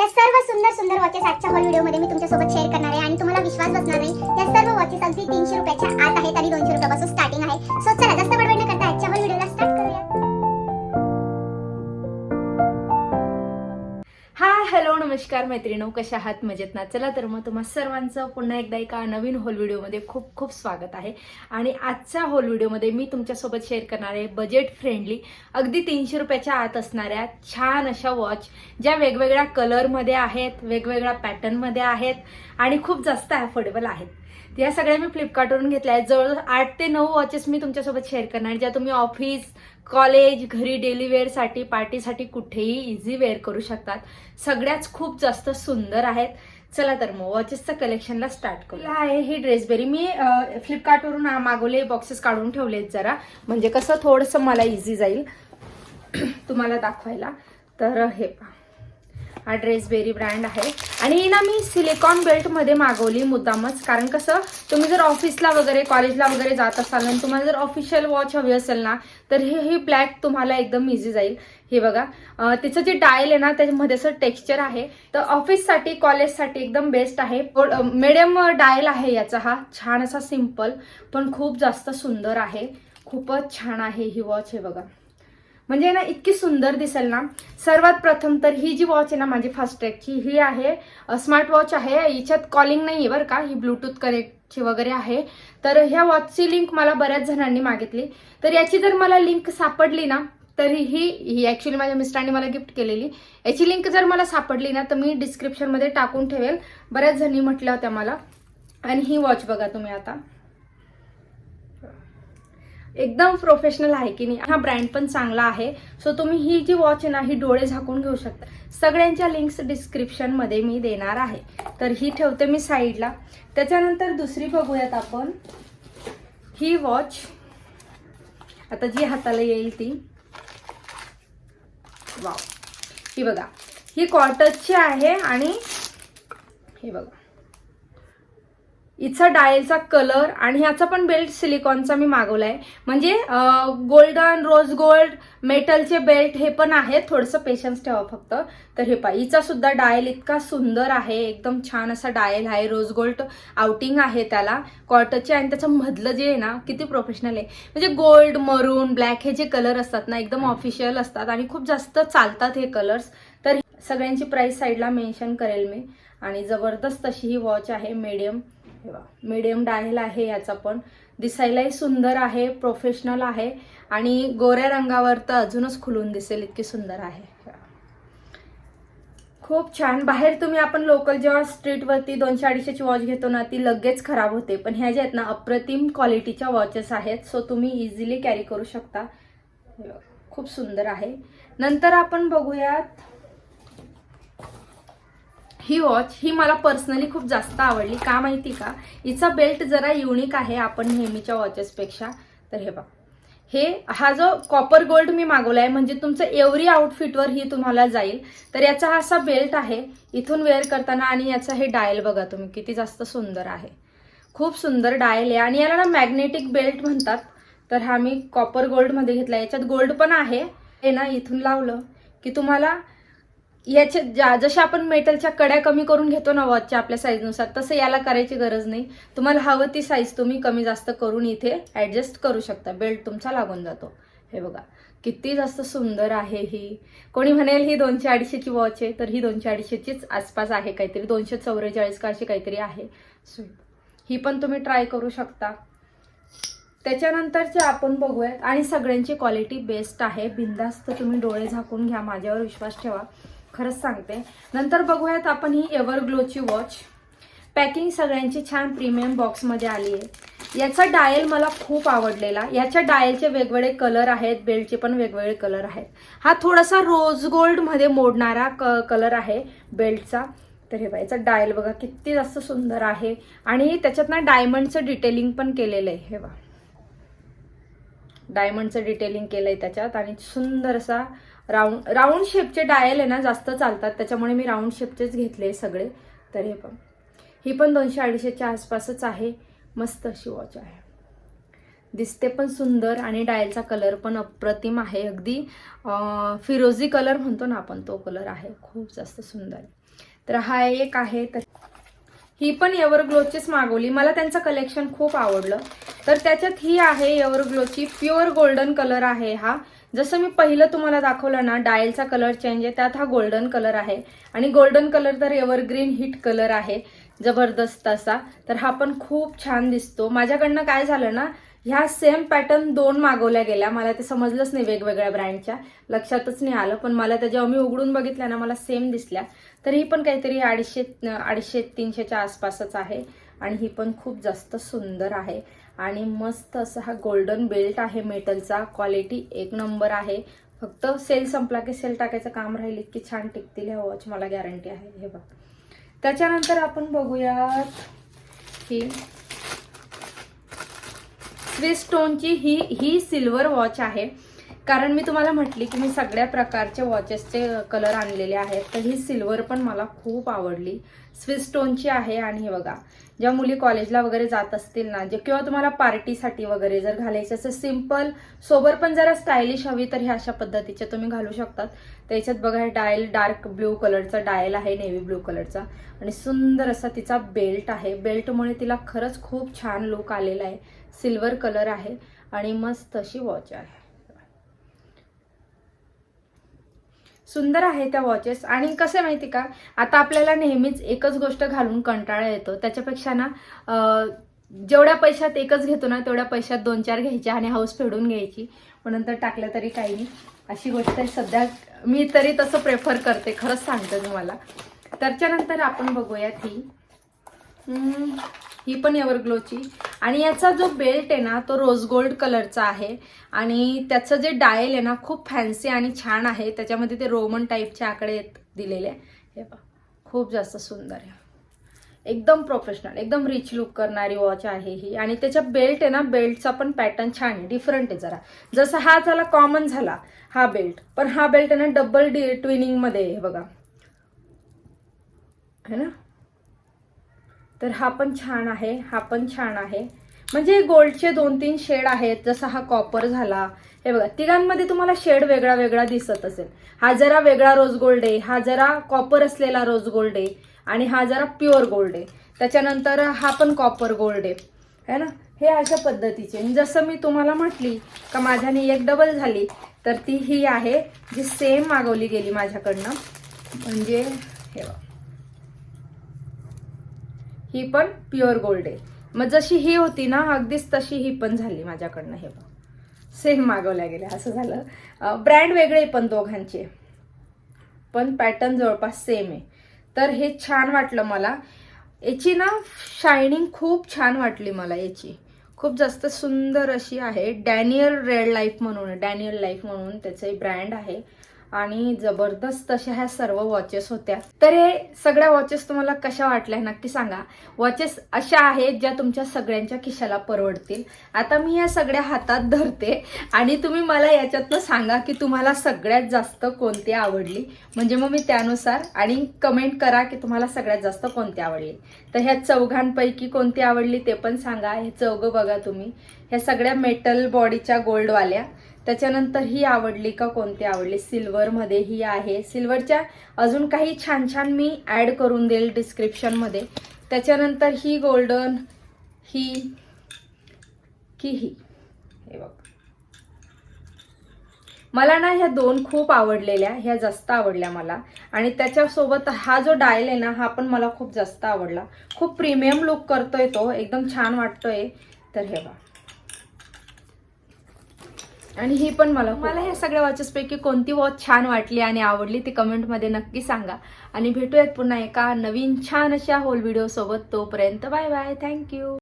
या सर्व सुंदर सुंदर वॉचेस आजच्या हॉल व्हिडिओमध्ये मी तुमच्यासोबत शेअर करणार आहे आणि तुम्हाला विश्वास बसणार नाही. या सर्व वॉचेस अगदी तीनशे रुपयाच्या मैत्रिणो कशा आहात? मजेत ना? चला तर मग तुम्हा सर्वांचं पुन्हा एकदा एका नवीन होल व्हिडिओमध्ये खूप खूप स्वागत आहे. आणि आजच्या होल व्हिडिओमध्ये मी तुमच्यासोबत शेअर करणार आहे बजेट फ्रेंडली अगदी तीनशे रुपयाच्या आत असणाऱ्या छान अशा वॉच ज्या वेगवेगळ्या कलरमध्ये आहेत वेगवेगळ्या पॅटर्नमध्ये आहेत आणि खूप जास्त अफोर्डेबल आहेत. या सगळ्या मी फ्लिपकार्टवरून घेतल्या आहेत. जवळ आठ ते नऊ वॉचेस मी तुमच्यासोबत शेअर करणार. ज्या तुम्ही ऑफिस कॉलेज घरी डेली वेअरसाठी पार्टीसाठी कुठेही इझी वेअर करू शकतात. सगळ्याच खूप जास्त सुंदर आहेत. चला तर मग वॉचेसचं कलेक्शनला स्टार्ट करू आहे ही ड्रेसबेरी मी फ्लिपकार्टवरून मागवले बॉक्सेस काढून ठेवलेत जरा. म्हणजे कसं थोडंसं मला इझी जाईल. तुम्हाला दाखवायला. तर हे पहा. हा ड्रेसबेरी ब्रँड आहे. आणि ही ना मी सिलिकॉन बेल्टमध्ये मागवली मुद्दामच. कारण कसं तुम्ही जर ऑफिसला वगैरे कॉलेजला वगैरे जात असाल आणि तुम्हाला जर ऑफिशियल वॉच हवी असेल ना तर हे ही ब्लॅक तुम्हाला एकदम इझी जाईल. हे बघा तिचं जे डायल आहे ना त्याच्यामध्ये असं टेक्स्चर आहे. तर ऑफिससाठी कॉलेजसाठी एकदम बेस्ट आहे. मिडियम डायल आहे याचा हा. छान असा सिंपल पण खूप जास्त सुंदर आहे. खूपच छान आहे ही वॉच हे बघा. म्हणजे ना इतकी सुंदर दिसेल ना. सर्वात प्रथम तर ही जी वॉच आहे ना माझी फास्ट ही आहे स्मार्ट वॉच आहे. हिच्यात कॉलिंग नाही आहे बरं का ही ब्लूटूथ कनेक्टची वगैरे आहे. तर ह्या वॉचची लिंक मला बऱ्याच जणांनी मागितली. तर याची जर मला लिंक सापडली ना तर ही ही ॲक्च्युली माझ्या मिस्टरांनी मला गिफ्ट केलेली. याची लिंक जर मला सापडली ना तर मी डिस्क्रिप्शनमध्ये टाकून ठेवेल. बऱ्याच जणी म्हटल्या होत्या मला. आणि ही वॉच बघा तुम्ही आता. एकदम प्रोफेशनल आहे की नाही. हा ब्रँड पण चांगला आहे. सो तुम्ही ही जी वॉच आहे ना ही डोळे झाकून घेऊ शकता. सगळ्यांच्या लिंक्स डिस्क्रिप्शनमध्ये मी देणार आहे. तर ही ठेवते मी साईडला त्याच्यानंतर दुसरी बघूयात आपण. ही वॉच आता जी हाताला येईल ती. वाव ही बघा. ही कॉटनची आहे आणि हे बघा. हिचा डायलचा कलर आणि ह्याचा पण बेल्ट सिलिकॉनचा मी मागवलाय. म्हणजे गोल्डन रोज गोल्ड मेटलचे बेल्ट हे पण आहेत. थोडंसं पेशन्स ठेवा फक्त. तर हे पा हिचा सुद्धा डायल इतका सुंदर आहे. एकदम छान असा डायल आहे. रोज गोल्ड आउटिंग आहे त्याला. कॉटनचे आणि त्याचं मधलं जे आहे ना किती प्रोफेशनल आहे. म्हणजे गोल्ड मरून ब्लॅक हे जे कलर असतात ना एकदम ऑफिशियल असतात आणि खूप जास्त चालतात हे कलर्स तर सगळ्यांची प्राईस साईडला मेन्शन करेल मी. आणि जबरदस्त अशी ही वॉच आहे मीडियम मीडियम डायल आहे याचा पण. दिसायलाही सुंदर आहे प्रोफेशनल आहे आणि गोऱ्या रंगावर तर अजूनच खुलून दिसेल इतकी सुंदर आहे. खूप छान. बाहेर तुम्ही आपण लोकल जेव्हा स्ट्रीटवरती दोनशे अडीचशेची वॉच घेतो ना ती लगेच खराब होते. पण ह्या ज्या आहेत ना अप्रतिम क्वालिटीच्या वॉचेस आहेत. सो तुम्ही इझिली कॅरी करू शकता. खूप सुंदर आहे. नंतर आपण बघूयात ही वॉच ही मला पर्सनली खूप जास्त आवडली. का माहिती का? हिचा बेल्ट जरा युनिक आहे आपण नेहमीच्या वॉचेसपेक्षा तर हे बघा. हे हा जो कॉपर गोल्ड मी मागवला आहे म्हणजे तुमचं एव्हरी आउटफिटवर ही तुम्हाला जाईल. तर याचा हा असा बेल्ट आहे. इथून वेअर करताना आणि याचा हे डायल बघा तुम्ही किती जास्त सुंदर आहे. खूप सुंदर डायल आहे. आणि याला ना मॅग्नेटिक बेल्ट म्हणतात. तर हा मी कॉपर गोल्डमध्ये घेतला याच्यात गोल्ड पण आहे. हे ना इथून लावलं की तुम्हाला याच्या ज्या जशा आपण मेटलच्या कड्या कमी करून घेतो ना वॉचच्या आपल्या साईजनुसार तसं याला करायची गरज नाही. तुम्हाला हवं ती साईज तुम्ही कमी जास्त करून इथे ॲडजस्ट करू शकता. बेल्ट तुमचा लागून जातो. हे बघा किती जास्त सुंदर आहे ही. कोणी म्हणेल ही दोनशे अडीचशेची वॉच आहे तर ही दोनशे अडीचशेचीच आसपास आहे काहीतरी. दोनशे चौवेचाळीस का अशी काहीतरी आहे. So, ही पण तुम्ही ट्राय करू शकता. त्याच्यानंतरचे आपण बघूयात. आणि सगळ्यांची क्वालिटी बेस्ट आहे. बिंदास्त तुम्ही डोळे झाकून घ्या. माझ्यावर विश्वास ठेवा. खरंच सांगते. नंतर बघूयात आपण ही एव्हरग्लोची वॉच पॅकिंग सगळ्यांची छान प्रीमियम बॉक्समध्ये आली आहे. याचा डायल मला खूप आवडलेला. याच्या डायलचे वेगवेगळे कलर आहेत बेल्टचे पण वेगवेगळे कलर आहेत. हा थोडासा रोज गोल्डमध्ये मोडणारा क कलर आहे बेल्टचा तर हे बघा याचा डायल बघा किती जास्त सुंदर आहे. आणि त्याच्यात ना डायमंडचं डिटेलिंग पण केलेलं आहे. हे बघा. डायमंडचं डिटेलिंग केलंय त्याच्यात. आणि सुंदर असा राऊंड राऊंड शेपचे डायल आहे ना जास्त चालतात. त्याच्यामुळे मी राऊंड शेपचेच घेतले सगळे. तर हे पण ही पण दोनशे अडीचशेच्या आसपासच आहे. मस्त अशी वॉच आहे. दिसते पण सुंदर आणि डायलचा कलर पण अप्रतिम आहे. अगदी फिरोजी कलर म्हणतो ना आपण तो कलर आहे. खूप जास्त सुंदर. तर हा एक आहे. तर ही पण एवरग्लोचीच मागवली. मला त्यांचं कलेक्शन खूप आवडलं. तर त्याच्यात ही आहे एवरग्लोची प्युअर गोल्डन कलर आहे हा. जसं मी पहिलं तुम्हाला दाखवलं ना डायलचा कलर चेंज आहे त्यात हा गोल्डन कलर आहे. आणि गोल्डन कलर तर एव्हरग्रीन हिट कलर आहे जबरदस्त असा. तर हा पण खूप छान दिसतो. माझ्याकडनं काय झालं ना ह्या सेम पॅटर्न दोन मागवल्या गेल्या. मला ते समजलंच नाही वेगवेगळ्या ब्रँडच्या लक्षातच नाही आलं पण मला त्या जेव्हा मी उघडून बघितल्या ना मला सेम दिसल्या. तर ही पण काहीतरी अडीचशे अडीचशे तीनशेच्या आसपासच आहे आणि ही पण खूप जास्त सुंदर आहे. आणि मस्त असा हा गोल्डन बेल्ट आहे मेटलचा क्वालिटी एक नंबर आहे. फक्त सेल संपला की सेल टाकायचं काम राहील इतकी छान टिकतील ह्या वॉच मला गॅरंटी आहे. हे बघ. त्याच्यानंतर आपण बघूयात ही. स्विस स्टोनची ही ही सिल्वर वॉच आहे. कारण मी तुम्हाला म्हटली की मी सगळ्या प्रकारचे वॉचेसचे कलर आणलेले आहेत. तर ही सिल्वर पण मला खूप आवडली. स्विस स्टोनची आहे आणि हे बघा ज्या मुली कॉलेजला वगैरे जात असतील ना जे किंवा तुम्हाला पार्टीसाठी वगैरे जर घालायचं असं सिंपल सोबर पण जरा स्टायलिश हवी तर ह्या अशा पद्धतीचे तुम्ही घालू शकतात. त्याच्यात बघा डायल डार्क ब्ल्यू कलरचा डायल आहे नेव्ही ब्ल्यू कलरचा आणि सुंदर असा तिचा बेल्ट आहे. बेल्टमुळे तिला खरंच खूप छान लुक आलेला आहे. सिल्वर कलर आहे आणि मस्त अशी वॉच आहे. सुंदर आहे त्या वॉचेस. आणि कसं आहे माहिती का? आता आपल्याला नेहमीच एकच गोष्ट घालून कंटाळा येतो. त्याच्यापेक्षा ना जेवढ्या पैशात एकच घेतो ना तेवढ्या पैशात दोन चार घ्यायच्या आणि हाऊस फेडून घ्यायची. म्हणून नंतर टाकलं तरी काही नाही. अशी गोष्ट आहे सध्या. मी तरी तसं प्रेफर करते. खरंच सांगते तुम्हाला. त्याच्यानंतर आपण बघूयात ही. ही पण एव्हरग्लोची आणि याचा जो बेल्ट आहे ना तो रोज गोल्ड कलरचा आहे. आणि त्याचं जे डायल आहे ना खूप फॅन्सी आणि छान आहे. त्याच्यामध्ये ते रोमन टाईपचे आकडे दिलेले. आहे हे पहा खूप जास्त सुंदर आहे. एकदम प्रोफेशनल एकदम रिच लुक करणारी वॉच आहे ही. आणि त्याच्या बेल्ट आहे ना बेल्टचा पण पॅटर्न छान आहे. डिफरंट आहे जरा. जसा हा झाला कॉमन झाला हा बेल्ट. पण हा बेल्ट आहे ना डबल डी ट्विनिंगमध्ये आहे बघा. है ना? तर हा पण छान आहे हा पण छान आहे. म्हणजे गोल्डचे दोन तीन शेड आहेत जसा हा कॉपर झाला. हे बघा तिघांमध्ये तुम्हाला शेड वेगळा वेगळा दिसत असेल. हा जरा वेगळा रोज गोल्ड आहे हा जरा कॉपर असलेला रोज गोल्ड आहे आणि हा जरा प्युअर गोल्ड आहे. त्याच्यानंतर हा पण कॉपर गोल्ड आहे. है ना? हे अशा पद्धतीचे. जसं मी तुम्हाला म्हटली का माझ्याने एक डबल झाली तर ती ही आहे जी सेम मागवली गेली माझ्याकडनं. म्हणजे हे बघा. ही पण प्युअर गोल्ड आहे. मग जशी ही होती ना अगदीच तशी ही पण झाली माझ्याकडनं हे बघ. सेम मागवल्या गेल्या असं झालं. ब्रँड वेगळे पण दोघांचे. पण पॅटर्न जवळपास सेम आहे. तर हे छान वाटलं मला. याची ना शायनिंग खूप छान वाटली मला याची. खूप जास्त सुंदर अशी आहे. डॅनियल रेड लाईफ म्हणून डॅनियल लाईफ म्हणून त्याचं ब्रँड आहे. आणि जबरदस्त अशा ह्या सर्व वॉचेस होत्या. तर हे सगळ्या वॉचेस तुम्हाला कशा वाटल्या नक्की सांगा. वॉचेस अशा आहेत ज्या तुमच्या सगळ्यांच्या खिशाला परवडतील. आता मी या सगळ्या हातात धरते आणि तुम्ही मला याच्यातनं सांगा की तुम्हाला सगळ्यात जास्त कोणती आवडली. म्हणजे मग मी त्यानुसार आणि कमेंट करा की तुम्हाला सगळ्यात जास्त कोणती आवडली. तर ह्या चौघांपैकी कोणती आवडली ते पण सांगा. हे चौघं बघा तुम्ही. ह्या सगळ्या मेटल बॉडीच्या गोल्डवाल्या त्याच्यानंतर ही आवडली का कोणती आवडली? सिल्वरमध्ये ही आहे. सिल्वरच्या अजून काही छान छान मी ॲड करून देईल डिस्क्रिप्शनमध्ये त्याच्यानंतर ही गोल्डन ही की ही. हे बघ. मला ना ह्या दोन खूप आवडलेल्या ह्या जास्त आवडल्या मला. आणि त्याच्यासोबत हा जो डायल आहे ना हा पण मला खूप जास्त आवडला. खूप प्रीमियम लुक करतोय तो. एकदम छान वाटतोय. तर हे बघा. आणि हे पण मला मला ह्या सगळ्या वॉचेसपैकी कोणती वॉच छान वाटली आणि आवडली ती कमेंटमध्ये नक्की सांगा. आणि भेटूयात पुन्हा एका नवीन छान अशा होल व्हिडिओ सोबत. तोपर्यंत बाय बाय. थँक्यू